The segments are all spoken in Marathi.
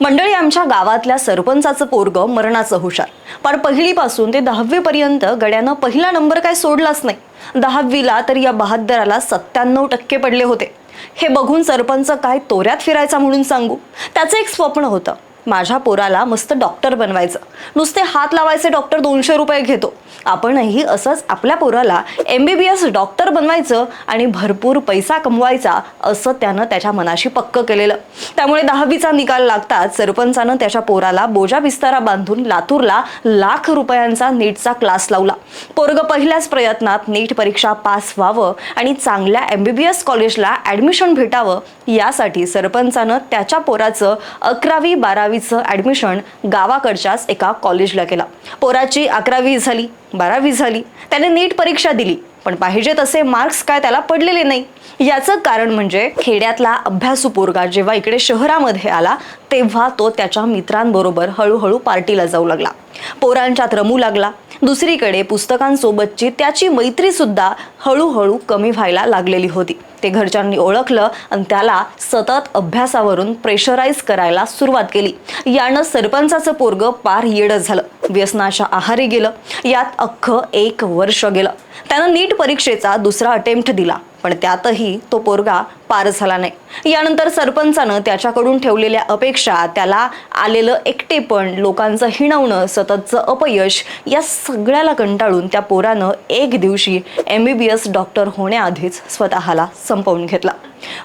मंडळी आमच्या गावातल्या सरपंचाचं पोरग मरणाचं हुशार. पण पहिलीपासून ते दहावीपर्यंत गड्यानं पहिला नंबर काय सोडलाच नाही. दहावीला तर या बहादराला सत्त्याण्णव टक्के पडले होते. हे बघून सरपंच काय तोऱ्यात फिरायचा म्हणून सांगू? त्याचं एक स्वप्न होतं. माझ्या पोराला मस्त डॉक्टर बनवायचं. नुसते हात लावायचे डॉक्टर दोनशे रुपये घेतो. आपणही असंच आपल्या पोराला M B B S doctor बनवायचं आणि भरपूर पैसा कमवायचा असं त्यानं त्याच्या मनाशी पक्क केलेलं. त्यामुळे दहावीचा निकाल लागताच सरपंचानं त्याच्या पोराला बोजा बिस्तारा बांधून लातूरला लाख रुपयांचा नीटचा क्लास लावला. पोरग पहिल्याच प्रयत्नात नीट परीक्षा पास व्हावं आणि चांगल्या एम बी बी एस कॉलेजला ॲडमिशन भेटावं यासाठी सरपंचानं त्याच्या पोराचं अकरावी बारावी बारावीचं ॲडमिशन गावाकडच्याच एका कॉलेजला केला. पोराची अकरावी झाली बारावी झाली. त्याने नीट परीक्षा दिली पण पाहिजे तसे मार्क्स काय त्याला पडलेले नाही. याचं कारण म्हणजे खेड्यातला अभ्यासू पोरगा जेव्हा इकडे शहरामध्ये आला तेव्हा तो त्याच्या मित्रांबरोबर हळूहळू पार्टीला जाऊ लागला. पोरांच्यात रमू लागला. दुसरीकडे पुस्तकांसोबतची त्याची मैत्री सुद्धा हळूहळू कमी व्हायला लागलेली होती. ते घरच्यांनी ओळखलं आणि त्याला सतत अभ्यासावरून प्रेशराईज करायला सुरुवात केली. यानं सरपंचाचं पोरग पार येडं झालं. व्यसनाच्या आहारी गेलं. यात अख्खं एक वर्ष गेलं. त्यानं नीट परीक्षेचा दुसरा अटेम्प्ट दिला. पण त्यातही तो पोरगा पार झाला नाही. यानंतर सरपंचानं त्याच्याकडून ठेवलेल्या अपेक्षा त्याला आलेलं एकटेपण लोकांचं हिणवणं सततचं अपयश या सगळ्याला कंटाळून त्या पोरानं एक दिवशी M B B S doctor होण्याआधीच स्वतःला संपवून घेतला.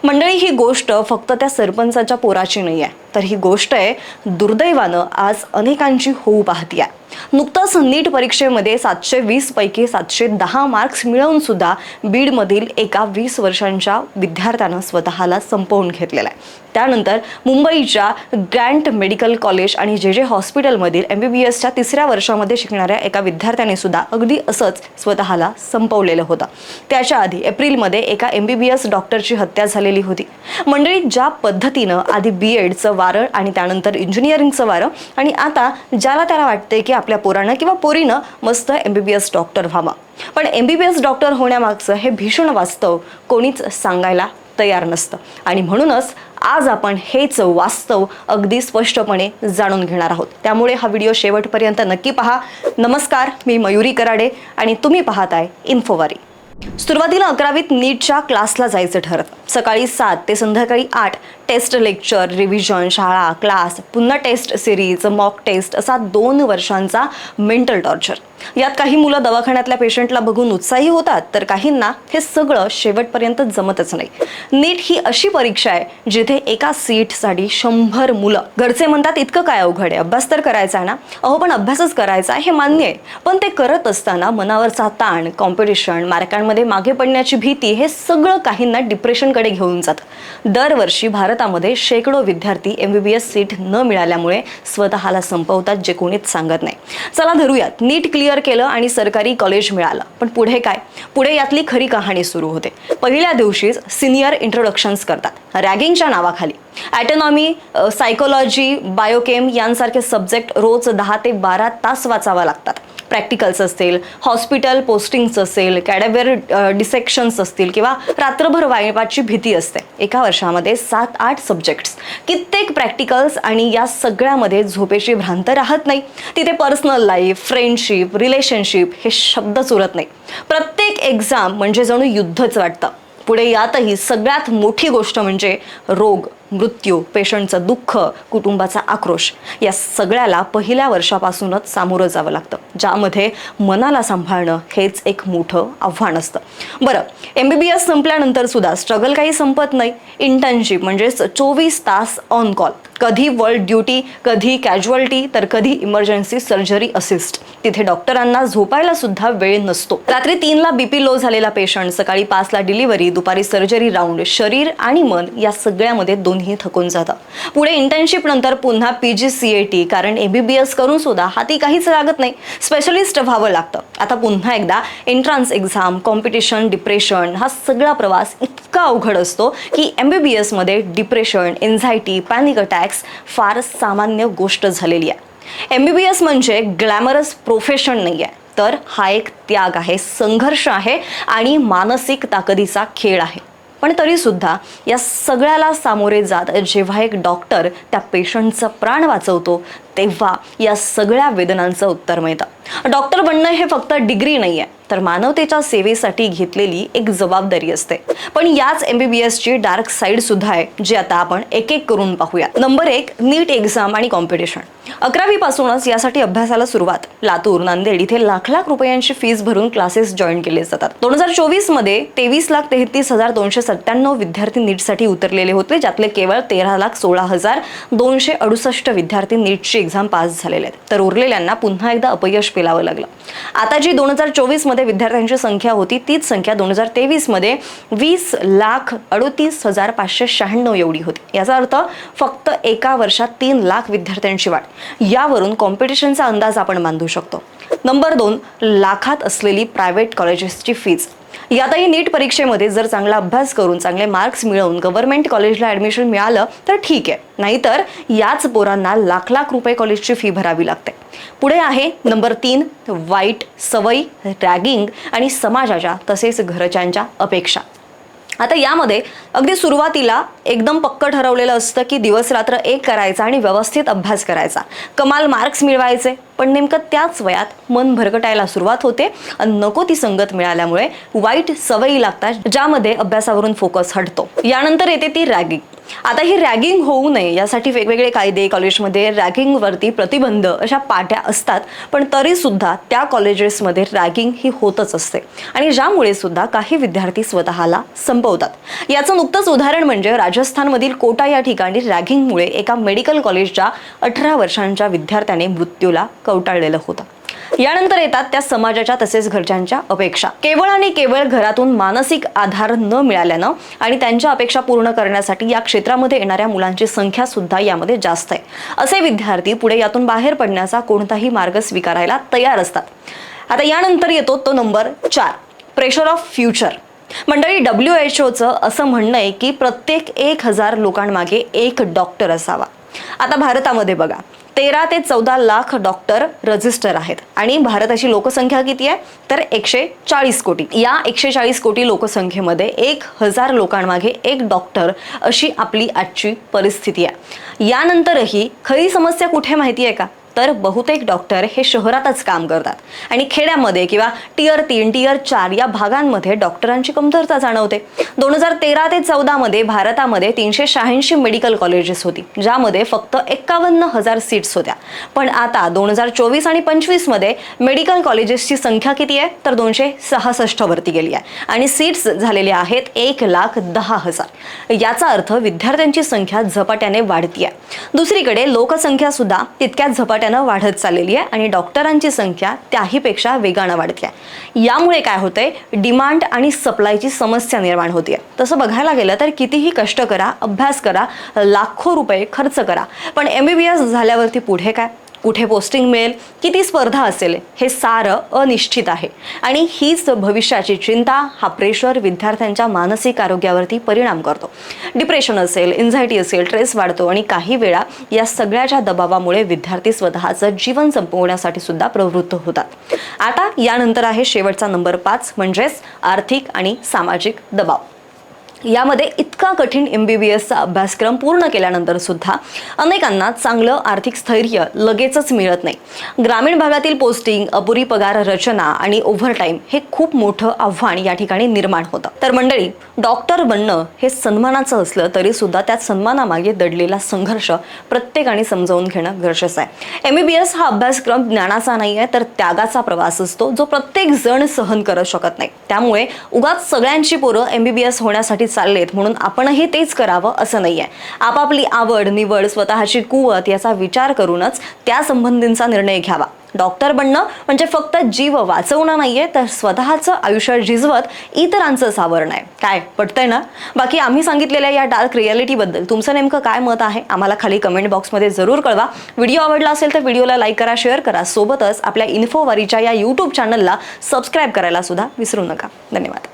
मंडळी ही गोष्ट फक्त त्या सरपंचाच्या पोराची नाही आहे तर ही गोष्ट आहे दुर्दैवानं आज अनेकांची होऊ पाहती आहे नुकतंच नीट परीक्षेमध्ये सातशे वीस पैकी सातशे दहा मार्क्स मिळवून सुद्धा बीडमधील एका वीस वर्षांच्या विद्यार्थ्यांना स्वतःला संपवून घेतलेला आहे. त्यानंतर मुंबईच्या ग्रँट मेडिकल कॉलेज आणि जे जे हॉस्पिटलमधील एम बी बी एसच्या तिसऱ्या वर्षामध्ये शिकणाऱ्या एका विद्यार्थ्याने सुद्धा अगदी असंच स्वतःला संपवलेलं होतं. त्याच्या आधी एप्रिलमध्ये एका एम बी बी एस डॉक्टरची हत्या झालेली होती. मंडळी ज्या पद्धतीनं आधी बी एडचं वारं आणि त्यानंतर इंजिनिअरिंगचं वारं आणि आता ज्याला त्याला वाटते की आपल्या पोरानं किंवा पोरीनं मस्त M B B S doctor व्हावा. पण M B B S doctor होण्यामागचं हे भीषण वास्तव कोणीच सांगायला तयार नसतं. आणि म्हणूनच आज आपण हेच वास्तव अगदी स्पष्टपणे जाणून घेणार आहोत. त्यामुळे हा व्हिडिओ शेवटपर्यंत नक्की पहा. नमस्कार मी मयुरी कराडे आणि तुम्ही पाहताय इन्फोवारी. सुरुवातीला अकरावीत नीटच्या क्लासला जायचं ठरत. सकाळी सात ते संध्याकाळी आठ टेस्ट लेक्चर रिव्हिजन शाळा क्लास पुन्हा टेस्ट सिरीज मॉक टेस्ट असा दोन वर्षांचा मेंटल टॉर्चर. यात काही मुलं दवाखान्यातल्या पेशंटला बघून उत्साही होतात तर काहींना हे सगळं शेवटपर्यंत जमतच नाही. नीट ही अशी परीक्षा आहे जिथे एका सीटसाठी शंभर मुलं. घरचे म्हणतात इतकं काय अवघड आहे? अभ्यास तर करायचा आहे ना? अहो पण अभ्यासच करायचा आहे हे मान्य आहे. पण ते करत असताना मनावरचा ताण कॉम्पिटिशन मार्कांमध्ये मागे पडण्याची भीती हे सगळं काहींना डिप्रेशनकडे घेऊन जातं. दरवर्षी भारतामध्ये शेकडो विद्यार्थी M B B S seat न मिळाल्यामुळे स्वतःला संपवतात जे कोणीच सांगत नाही. चला धरूयात. नीट क्लिअर केलं आणि सरकारी कॉलेज मिळालं. पण पुढे काय? पुढे यातली खरी कहाणी सुरू होते. पहिल्या दिवशीच सिनियर इंट्रोडक्शन्स करतात. रॅगिंगच्या नावाखाली. ॲटॉनॉमी सायकोलॉजी बायोकेम यांसारखे सब्जेक्ट रोज दहा ते बारा तास वाचावा लागतात. प्रॅक्टिकल्स असतील हॉस्पिटल पोस्टिंग्स असेल कॅडेवेअर डिसेक्शन्स असतील किंवा रात्रभर वायपाची भीती असते. एका वर्षामध्ये सात आठ सब्जेक्ट्स कित्येक प्रॅक्टिकल्स आणि या सगळ्यामध्ये झोपेची भ्रांत राहत नाही. तिथे पर्सनल लाईफ फ्रेंडशिप रिलेशनशिप हे शब्दच उरत नाही. प्रत्येक एक्झाम म्हणजे जणू युद्धच वाटतं. पुढे यातही सगळ्यात मोठी गोष्ट म्हणजे रोग. मृत्यू पेशंटचं दुःख कुटुंबाचा आक्रोश या सगळ्याला पहिल्या वर्षापासूनच सामोरं जावं लागतं ज्यामध्ये मनाला सांभाळणं हेच एक मोठं आव्हान असतं. बरं एम बी बी एस संपल्यानंतर सुद्धा स्ट्रगल काही संपत नाही. इंटर्नशिप म्हणजेच चोवीस तास ऑन कॉल कधी वर्ल्ड ड्युटी कधी कॅज्युअल्टी तर कधी इमर्जन्सी सर्जरी असिस्ट तिथे डॉक्टरांना झोपायला सुद्धा वेळ नसतो. रात्री तीनला बीपी लो झालेला पेशंट सकाळी पाचला डिलिव्हरी दुपारी सर्जरी राऊंड शरीर आणि मन या सगळ्यामध्ये दोन्ही थकून जातं. पुढे इंटर्नशिप नंतर पुन्हा P G C A T कारण ए बी बी एस करून सुद्धा हाती काहीच लागत नाही. स्पेशलिस्ट व्हावं लागतं. आता पुन्हा एकदा एंट्रन्स एक्झाम कॉम्पिटिशन डिप्रेशन हा सगळा प्रवास इतका अवघड असतो की एम बी बी एसमध्ये डिप्रेशन एन्झायटी पॅनिक अटॅक्स फार सामान्य गोष्ट झालेली आहे. एम बी बी एस म्हणजे ग्लॅमरस प्रोफेशन नाही आहे तर हा एक त्याग आहे संघर्ष आहे आणि मानसिक ताकदीचा खेळ आहे. पण तरीसुद्धा या सगळ्याला सामोरे जात जेव्हा एक डॉक्टर त्या पेशंटचं प्राण वाचवतो तेव्हा या सगळ्या वेदनांचं उत्तर मिळतं. डॉक्टर बनणं हे फक्त डिग्री नाही आहे तर मानवतेच्या सेवेसाठी घेतलेली एक जबाबदारी असते. पण याच एमबीबीएसची डार्क साईड सुद्धा आहे जी आता आपण एक एक करून पाहूया. नंबर एक नीट एक्झाम आणि कॉम्पिटिशन अकरावी पासूनच यासाठी अभ्यासाला सुरुवात. लातूर नांदेड इथे लाख लाख रुपयांची फीस भरून क्लासेस जॉईन केले जातात. दोन हजार चोवीसमध्ये तेवीस लाख तेहतीस हजार दोनशे सत्त्याण्णव विद्यार्थी नीटसाठी उतरलेले होते ज्यातले केवळ तेरा लाख सोळा हजार दोनशे अडुसष्ट विद्यार्थी नीटची एक्झाम पास झालेले आहेत. तर उरलेल्यांना पुन्हा एकदा अपयश पेलावं लागलं. आता जी दोन हजार चोवीस मध्ये विद्यार्थ्यांची संख्या होती तीच संख्या दोन हजार तेवीसमध्ये वीस लाख अडोतीस हजार पाचशे शहाण्णव एवढी होती. याचा अर्थ फक्त एका वर्षात तीन लाख विद्यार्थ्यांची वाढ. यावरून कॉम्पिटिशनचा अंदाज आपण बांधू शकतो. नंबर दोन लाखात असलेली प्रायव्हेट कॉलेजेसची फीज यातही नीट परीक्षेमध्ये जर चांगला अभ्यास करून चांगले मार्क्स मिळवून गव्हर्नमेंट कॉलेजला ॲडमिशन मिळालं तर ठीक आहे. नाहीतर याच पोरांना लाख लाख रुपये कॉलेजची फी भरावी लागते. पुढे आहे नंबर तीन वाईट सवयी रॅगिंग आणि समाजाच्या तसेच घरच्यांच्या अपेक्षा. आता यामध्ये अगदी सुरुवातीला एकदम पक्क ठरवलेलं असतं की दिवस रात्र एक करायचा आणि व्यवस्थित अभ्यास करायचा. कमाल मार्क्स मिळवायचे पण नेमकं त्याच वयात मन भरकटायला सुरुवात होते आणि नको ती संगत मिळाल्यामुळे वाईट सवयी लागतात ज्यामध्ये अभ्यासावरून फोकस हटतो. यानंतर येते ती रॅगिंग. आता ही रॅगिंग होऊ नये यासाठी वेगवेगळे कायदे कॉलेजमध्ये रॅगिंगवरती प्रतिबंध अशा पाट्या असतात पण तरी सुद्धा त्या कॉलेजेसमध्ये रॅगिंग ही होतच असते. आणि ज्यामुळे सुद्धा काही विद्यार्थी स्वतःला संपवतात. याचं नुकतंच उदाहरण म्हणजे राजस्थानमधील कोटा या ठिकाणी रॅगिंगमुळे एका मेडिकल कॉलेजच्या अठरा वर्षांच्या विद्यार्थ्याने मृत्यूला कवटाळलेलं होतं. यानंतर येतात त्या समाजाच्या तसेच घरच्यांच्या अपेक्षा. केवळ आणि केवळ घरातून मानसिक आधार न मिळाल्यानं आणि त्यांच्या अपेक्षा पूर्ण करण्यासाठी या क्षेत्रामध्ये येणाऱ्या मुलांची संख्या सुद्धा यामध्ये जास्त आहे. असे विद्यार्थी पुढे यातून बाहेर पडण्याचा कोणताही मार्ग स्वीकारायला तयार असतात. आता यानंतर येतो तो नंबर चार प्रेशर ऑफ फ्युचर मंडळी डब्ल्यू एच ओचं असं म्हणणं आहे की प्रत्येक एक हजार लोकांमागे एक डॉक्टर असावा. आता भारतामध्ये बघा. तेरा ते चौदा लाख डॉक्टर रजिस्टर आहेत. आणि भारताची लोकसंख्या किती आहे? तर एकशे चाळीस कोटी. या एकशे चाळीस कोटी लोकसंख्येमध्ये एक हजार लोकांमागे एक डॉक्टर अशी आपली आजची परिस्थिती आहे. यानंतरही खरी समस्या कुठे माहिती आहे का? तर बहुतेक डॉक्टर हे शहरातच काम करतात. आणि खेड्यामध्ये किंवा टियर तीन टियर चार या भागांमध्ये डॉक्टरांची कमतरता जाणवते. दोन हजार तेरा ते चौदामध्ये भारतामध्ये तीनशे शहाऐंशी मेडिकल कॉलेजेस होती ज्यामध्ये फक्त एक्कावन्न हजार सीट्स होत्या. पण आता दोन हजार चोवीस आणि पंचवीसमध्ये मेडिकल कॉलेजेसची संख्या किती आहे? तर दोनशे सहासष्ट वरती गेली आहे. आणि सीट्स झालेल्या आहेत एक लाख दहा हजार. याचा अर्थ विद्यार्थ्यांची संख्या झपाट्याने वाढती आहे दुसरीकडे लोकसंख्या सुद्धा तितक्याच झपाट्या वाढत चाललेली आहे आणि डॉक्टरांची संख्या त्याहीपेक्षा वेगानं वाढते आहे. यामुळे काय होतंय? डिमांड आणि सप्लायची समस्या निर्माण होते तसं बघायला गेलं तर कितीही कष्ट करा अभ्यास करा लाखो रुपये खर्च करा. पण एम बी बी एस झाल्यावरती पुढे काय? कुठे पोस्टिंग मिळेल किती स्पर्धा असेल हे सारं अनिश्चित आहे. आणि हीच भविष्याची चिंता हा प्रेशर विद्यार्थ्यांच्या मानसिक आरोग्यावरती परिणाम करतो. डिप्रेशन असेल एन्झायटी असेल स्ट्रेस वाढतो आणि काही वेळा या सगळ्याच्या दबावामुळे विद्यार्थी स्वतःचं जीवन संपवण्यासाठी सुद्धा प्रवृत्त होतात. आता यानंतर आहे शेवटचा नंबर पाच म्हणजेच आर्थिक आणि सामाजिक दबाव. यामध्ये इतका कठीण एम बी बी एसचा अभ्यासक्रम पूर्ण केल्यानंतर सुद्धा अनेकांना चांगलं आर्थिक स्थैर्य लगेचच मिळत नाही. ग्रामीण भागातील पोस्टिंग अपुरी पगार रचना आणि ओव्हरटाईम हे खूप मोठं आव्हान या ठिकाणी निर्माण होतं. तर मंडळी डॉक्टर बनणं हे सन्मानाचं असलं तरी सुद्धा त्यात सन्मानामागे दडलेला संघर्ष प्रत्येकाने समजावून घेणं गरजेचं आहे. एम बी बी एस हा अभ्यासक्रम ज्ञानाचा नाही आहे तर त्यागाचा प्रवास असतो जो प्रत्येक जण सहन करू शकत नाही. त्यामुळे उगाच सगळ्यांची पोरं एम बी बी एस होण्यासाठी चाललेत म्हणून आपणही तेच करावं असं नाही आहे आपापली आवड निवड स्वतःची कुवत याचा विचार करूनच त्या संबंधींचा निर्णय घ्यावा. डॉक्टर बनणं म्हणजे फक्त जीव वाचवणं नाहीये तर स्वतःचं आयुष्य झिजवत इतरांचं सावरण आहे. काय पटतंय ना? बाकी आम्ही सांगितलेल्या या डार्क रियालिटीबद्दल तुमचं नेमकं काय मत आहे? आम्हाला खाली कमेंट बॉक्समध्ये जरूर कळवा. व्हिडिओ आवडला असेल तर व्हिडिओला लाईक करा शेअर करा. सोबतच आपल्या इन्फोवारीच्या या यूट्यूब चॅनलला सबस्क्राईब करायला सुद्धा विसरू नका. धन्यवाद.